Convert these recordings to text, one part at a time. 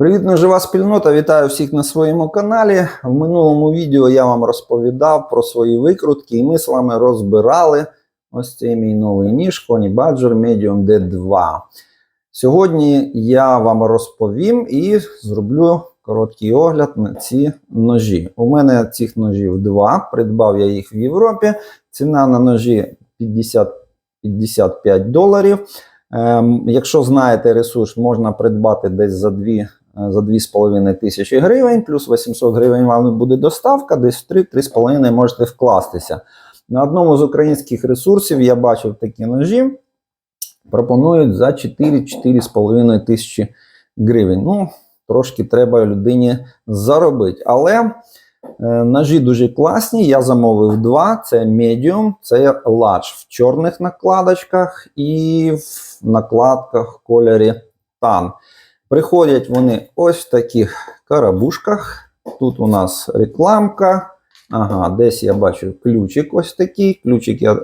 Привіт, нежива спільнота! Вітаю всіх на своєму каналі. В минулому відео я вам розповідав про свої викрутки, і ми з вами розбирали ось цей мій новий ніж Honey Badger Medium D2. Сьогодні я вам розповім і зроблю короткий огляд на ці ножі. У мене цих ножів два. Придбав я їх в Європі. Ціна на ножі 50 55 доларів. Ем, якщо знаєте ресурс, можна придбати десь за 2 е, за 2,5 тисячі гривень, плюс 800 гривень вам буде доставка, десь в 3-3,5 можете вкластися. На одному з українських ресурсів я бачив такі ножі, пропонують за 4-4,5 тисячі гривень. Ну, трошки треба людині заробити. Але е, ножі дуже класні. Я замовив два: це medium, це large в чорних накладочках і в накладках в кольорі тан. Приходять вони ось в таких карабушках. Тут у нас рекламка. Ага, десь я бачу ключик ось такий. Ключик я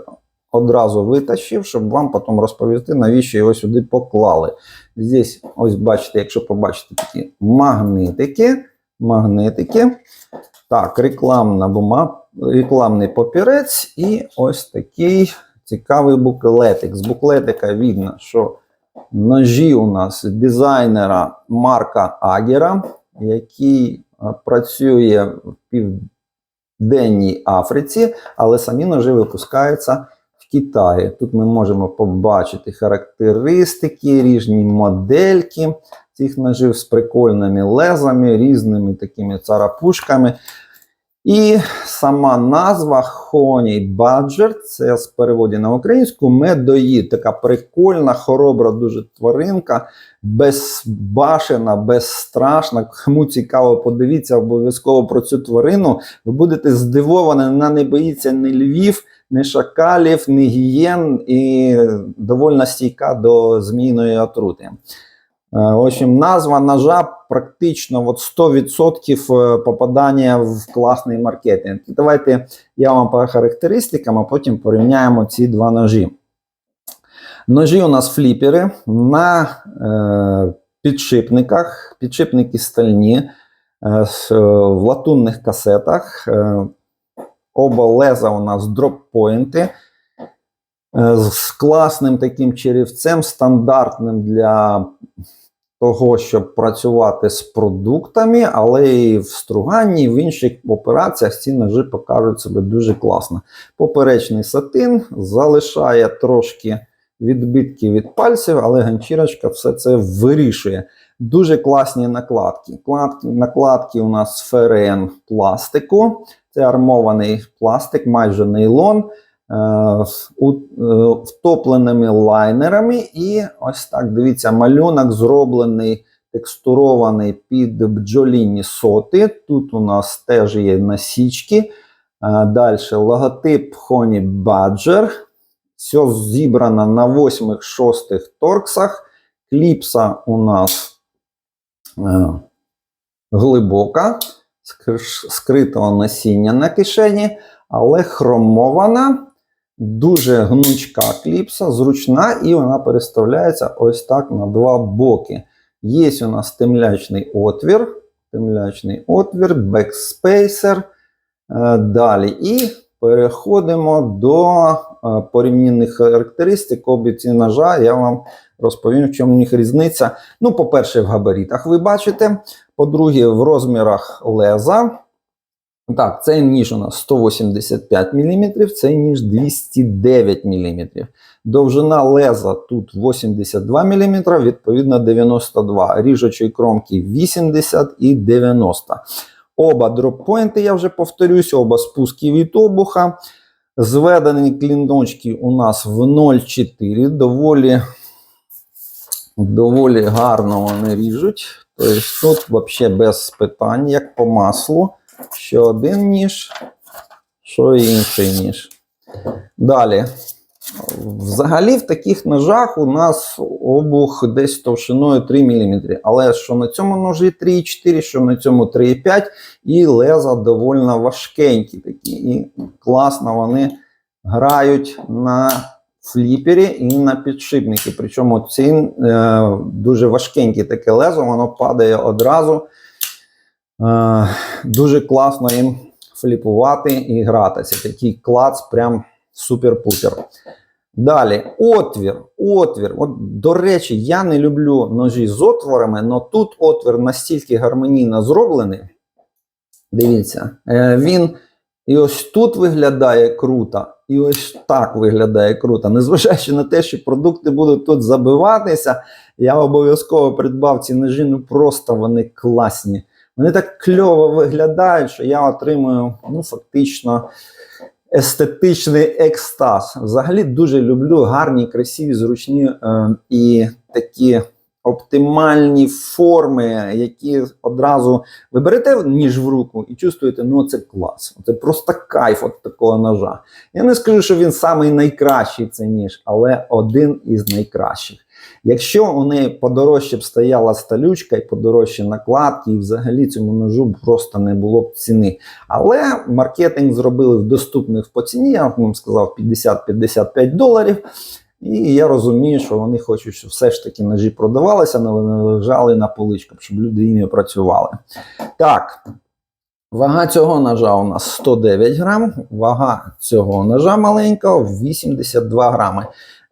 одразу витащив, щоб вам потім розповісти, навіщо його сюди поклали. Здесь, ось бачите, якщо побачите такі магнитики. Магнитики. Так, рекламна бума, рекламний папірець і ось такий цікавий буклетик. З буклетика видно, що ножі у нас дизайнера Марка Агера, який е, працює в Південній Африці, але самі ножі випускаються в Китаї. Тут ми можемо побачити характеристики, різні модельки цих ножів з прикольними лезами, різними такими царапушками. І сама назва Honey Badger, це з переводі на українську медоїд. Така прикольна, хоробра дуже тваринка, безбашена, безстрашна. Кому цікаво, подивіться обов'язково про цю тварину. Ви будете здивовані, вона не боїться ні львів, ні шакалів, ні гієн і довольно стійка до змійної отрути. Е, В общем, назва ножа практично от 100% попадання в класний маркетинг. І давайте я вам по характеристикам, а потім порівняємо ці два ножі. Ножі у нас фліпери на е, підшипниках, підшипники стальні, е, е, в латунних касетах. Е, оба леза у нас дроппойнти. Е, з класним таким черівцем, стандартним для того, щоб працювати з продуктами, але і в струганні, і в інших операціях ці ножі покажуть себе дуже класно. Поперечний сатин залишає трошки відбитків від пальців, але ганчірочка все це вирішує. Дуже класні накладки. Накладки, у нас ферен пластику. Це армований пластик, майже нейлон. Е, е, втопленими лайнерами. І ось так, дивіться, малюнок зроблений, текстурований під бджоліні соти. Тут у нас теж є насічки. Далі логотип Honey Badger. Все зібрано на 8-6 торксах. Кліпса у нас е, глибока, скритого насіння на кишені, але хромована. Дуже гнучка кліпса, зручна, і вона переставляється ось так на два боки. Є у нас темлячний отвір, темлячний отвір, бекспейсер. Е, Далі. І переходимо до е, порівнянних характеристик обіці ножа. Я вам розповім, в чому в них різниця. Ну, по-перше, в габаритах ви бачите. По-друге, в розмірах леза. Так, цей ніж у нас 185 мм, цей ніж 209 мм. Довжина леза тут 82 мм, відповідно 92 Ріжучої кромки 80 і 90. Оба дроппойнти, я вже повторюсь, оба спуски від обуха. Зведені кліночки у нас в 0,4. Доволі, доволі гарно вони ріжуть. Тобто тут взагалі без питань, як по маслу. Що один ніж, що інший ніж. Далі. Взагалі, в таких ножах у нас обух десь товщиною 3 мм. Але що на цьому ножі 3,4, що на цьому 3,5, і леза доволі важкенькі такі. І класно вони грають на фліпері і на підшипники. Причому ці е, дуже важкеньке таке лезо, воно падає одразу. Е, дуже класно їм фліпувати і гратися. Такий клац, прям супер-пупер. Далі, отвір. Отвір. От, до речі, я не люблю ножі з отворами, але тут отвір настільки гармонійно зроблений. Дивіться, е, він і ось тут виглядає круто, і ось так виглядає круто. Незважаючи на те, що продукти будуть тут забиватися, я обов'язково придбав ці ножі, ну просто вони класні. Вони так кльово виглядають, що я отримую ну, фактично естетичний екстаз. Взагалі дуже люблю гарні, красиві, зручні е, і такі оптимальні форми, які одразу ви берете ніж в руку і чувствуєте, ну це клас. Це просто кайф от такого ножа. Я не скажу, що він самий найкращий цей ніж, але один із найкращих. Якщо у неї подорожче б стояла сталючка і подорожчі накладки, і взагалі цьому ножу просто не було б ціни. Але маркетинг зробили в доступних по ціні, я вам сказав 50-55 доларів. І я розумію, що вони хочуть, щоб все ж таки ножі продавалися, але не лежали на поличках, щоб люди іми працювали. Так, вага цього ножа у нас 109 грам, вага цього ножа маленького 82 грами.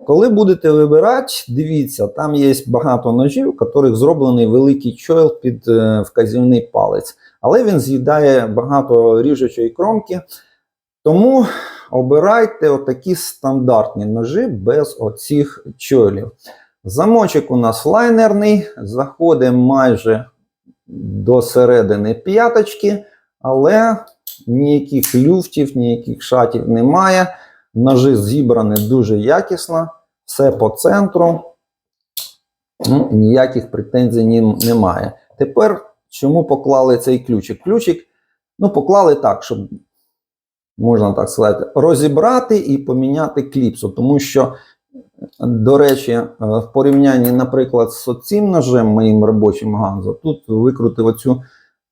Коли будете вибирати, дивіться, там є багато ножів, у яких зроблений великий чойл під е, вказівний палець, але він з'їдає багато ріжучої кромки. Тому обирайте отакі стандартні ножі без оцих чойлів. Замочок у нас лайнерний, заходимо майже до середини п'яточки, але ніяких люфтів, ніяких шатів немає. Ножи зібрані дуже якісно, все по центру. Ну, ніяких претензій немає. Тепер чому поклали цей ключик? Ключик ну, поклали так, щоб можна так сказати, розібрати і поміняти кліпсу. Тому що, до речі, е, в порівнянні, наприклад, з цим ножем, моїм робочим Ганзо, тут викрутив оцю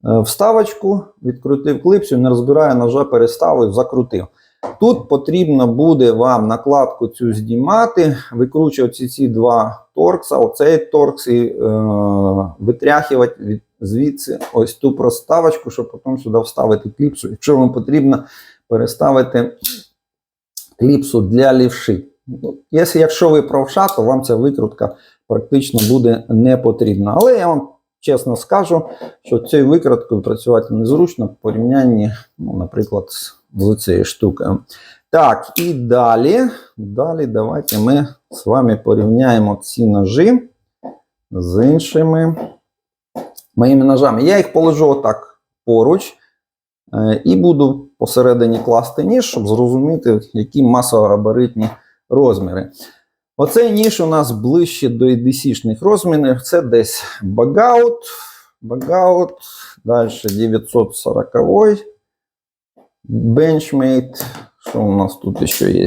е, вставочку, відкрутив кліпсу, не розбирає ножа, переставив, закрутив. Тут потрібно буде вам накладку цю знімати, викручувати ці, два торкса, оцей торкс і е, витряхувати від, звідси ось ту проставочку, щоб потім сюди вставити кліпсу. Якщо вам потрібно переставити кліпсу для лівши. Ну, якщо ви правша, то вам ця викрутка практично буде не потрібна. Але я вам чесно скажу, що цією викруткою працювати незручно в порівнянні, ну, наприклад, з, цією штукою. Так, і далі, далі давайте ми з вами порівняємо ці ножі з іншими моїми ножами. Я їх положу отак поруч. Е, І буду посередині класти ніж, щоб зрозуміти, які масово-габаритні розміри. Оцей ніж у нас ближче до EDC-шних розмірів. Це десь багаут, багаут, далі 940 Benchmade. Що у нас тут ще є?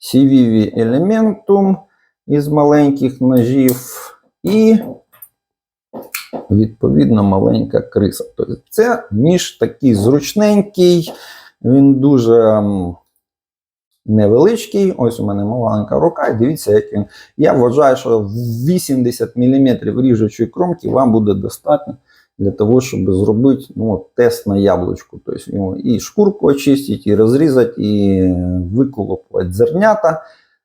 CVV Elementum із маленьких ножів. І відповідно маленька криса. Тобто це ніж такий зручненький, він дуже невеличкий. Ось у мене маленька рука, і дивіться, як він. Я вважаю, що 80 мм ріжучої кромки вам буде достатньо для того, щоб зробити ну, тест на яблучку. Тобто його і шкурку очистити, і розрізати, і виколупувати зернята. Е,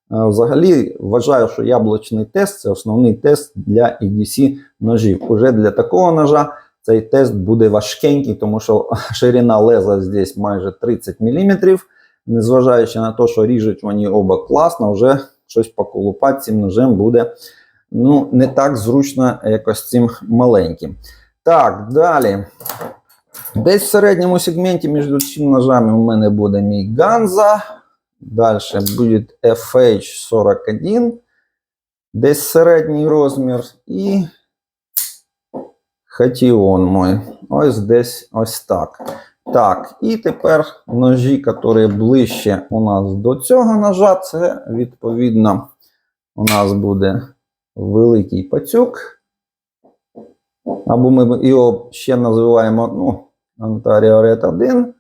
Взагалі вважаю, що яблучний тест це основний тест для EDC ножів. Уже для такого ножа цей тест буде важкенький, тому що ширина леза здесь майже 30 мм. Незважаючи на те, що ріжуть вони оба класно, вже щось поколупати цим ножем буде ну, не так зручно, якось цим маленьким. Так, далі. Десь в середньому сегменті між цими ножами у мене буде мій Ганза. Далі буде FH41. Десь середній розмір. І Хатіон мой. Ось десь ось так. Так, і тепер ножі, які ближче у нас до цього ножа, це відповідно у нас буде великий пацюк. Або ми його ще називаємо ну, Red 1.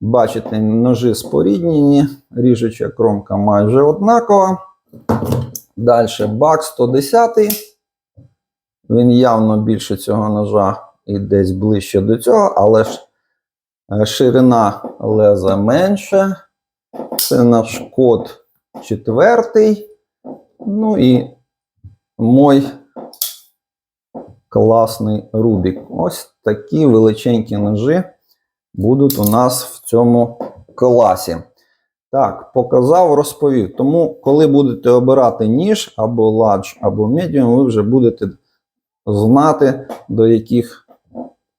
Бачите, ножи споріднені, ріжуча кромка майже однакова. Далі бак 110. Він явно більше цього ножа і десь ближче до цього, але ж ширина леза менша. Це наш код четвертий. Ну і мой класний Рубік. Ось такі величенькі ножі будуть у нас в цьому класі. Так, показав, розповів. Тому, коли будете обирати ніж або ладж, або медіум, ви вже будете знати, до яких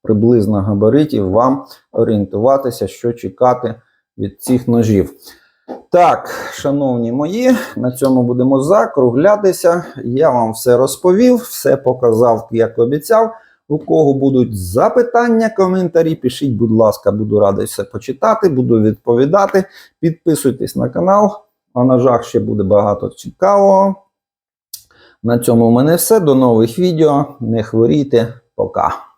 приблизно габаритів вам орієнтуватися, що чекати від цих ножів. Так, шановні мої, на цьому будемо закруглятися. Я вам все розповів, все показав, як обіцяв. У кого будуть запитання, коментарі, пишіть, будь ласка, буду радий все почитати, буду відповідати. Підписуйтесь на канал. На ножах ще буде багато цікавого. На цьому в мене все. До нових відео. Не хворійте. Пока.